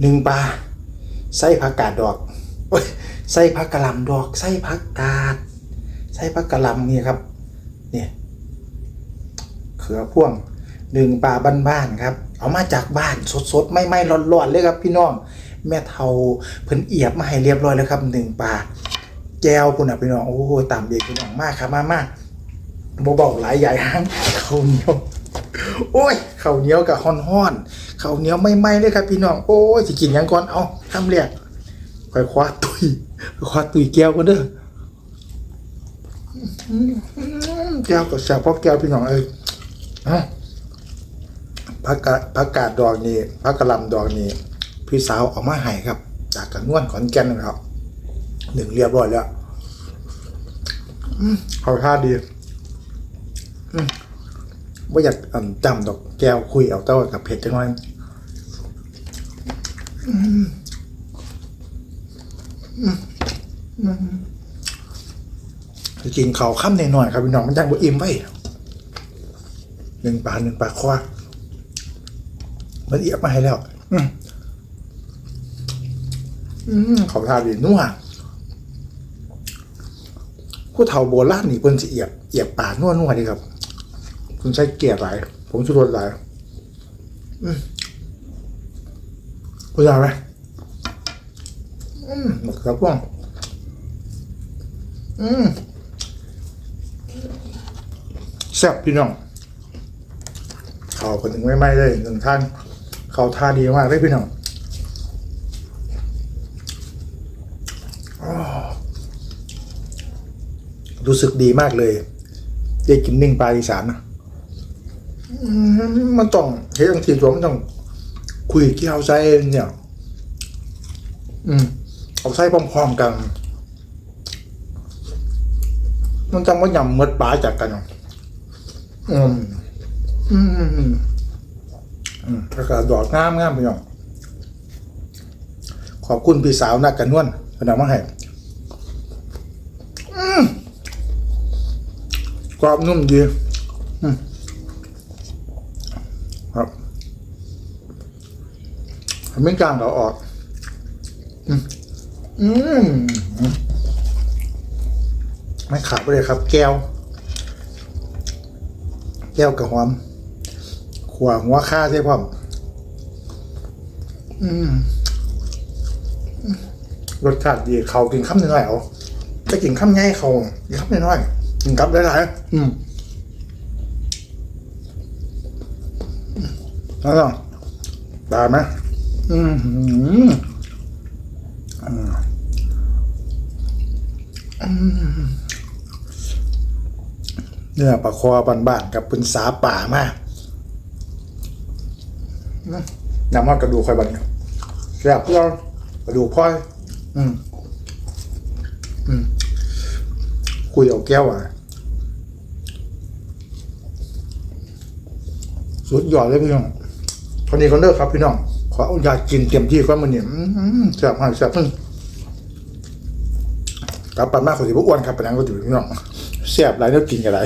หนึ่งปลาใส่ผักกาดดอกโอ้ยใส่ผักกะหล่ำดอกใส่ผักกาดใส่ผักกะหล่ำนี่ครับเนี่ยเขือพ่วงหนึ่งปลาบ้านๆครับ เอามาจากบ้านสดๆไม่ไม่ร้อนๆเลยครับพี่น้อง แม่เทาเพิ่นเอียบมาให้เรียบร้อยแล้วครับหนึ่งปลาแจวปุ่นอะพี่น้องโอ้โหตามเด็กพี่น้องมากครับมามากบ่เบาหลายใหญ่ห้างเขาเหนียวโอ้ยเขาเหนียวกับฮ้อนฮ้อน ๆข้าวเหนียวไม่ไหม้เลยครับพี่น้อง โอ้ยสิกินยังก่อน เอาทำเรียกค่อยคว้าตุยคว้าตุยแก้วกันเด้อแก้วกับแซ่บเพราะแก้วพี่น้องเอ้ยผักกาดผักกาดดอกนี่ผักกะหล่ำดอกนี่พี่สาวเอามาให้ครับ จากกระนวนขอนแก่นนะครับหนึ่งเรียบร้อยแล้วเขาท่าดีว่าอยากจำดอกแก้วคุยเอาเต้ากับเผ็ดจังหน่อย กินเขาวค่ำหน่อยๆครับพี่น้องมันยังบ่อิ่มไว้หนึ่งปลาหนึ่งปลาคว้ามันเอียบมาให้แล้วอืมอืมเขาทาดีนัวผู้เฒ่าโบราณนี่เพิ่นสิเอียบเอียบปลานัวๆดีครับคุณใช้เกียร์หลายผมชูรสหลาย อืม คุณยาวไหมอืมหมดครับพ่วงอืมแซ่บพี่น้องเขาคนหนึ่งไม่ไหม้เลยหนึ่งท่านเขาท่าดีมากเลยพี่น้องรู้สึกดีมากเลยได้กินนึ่งปลาอีสานนะมันต้องเฮ็ดทังทีตัวมันต้อง คุยเกี่ยวใจเนี่ย อืม เอาใส่พร้อมๆกัน มันจังว่ายำเมดปลาจากกันเนาะอืม อืม อืมอืมแล้วก็ดอกงามงามพี่น้องขอบคุณพี่สาวนักกันนวลเพิ่นเอามาให้อืมกรอบนุ่มดีครับ ไม่กลางเราออก อืมไม่ขาดไปเลยครับ แก้ว แก้วกับหอมขวหัวข้าใช่พ่อมอืมรสชาติดีเขากินข้ามหน้อยเอาจะกินข้ามง่ายเขากินข้ามน้อยกินกับหลายๆอืมแล้วตายไหม อืมหืมอืมอืมเนี่ยปลาคอบานๆกับป็นสาป่ามากน้ำมันกระดูกคอยบันแซ่บเพื่อกระดูกพ่อย อืม อืม คุยเอาแก้วอะ สุดยอดเลยพี่น้องตอนนี้ก็เลิกครับพี่น้อง ขอเอาอยากกินเต็มที่ก็มันเนี่ยอื้อหือแซ่บมากแซ่บพึ่งกลับไปมากขอสิบอ้วนครับปนั่งก็ถือพี่น้องแซ่บไรแล้วกินกันไร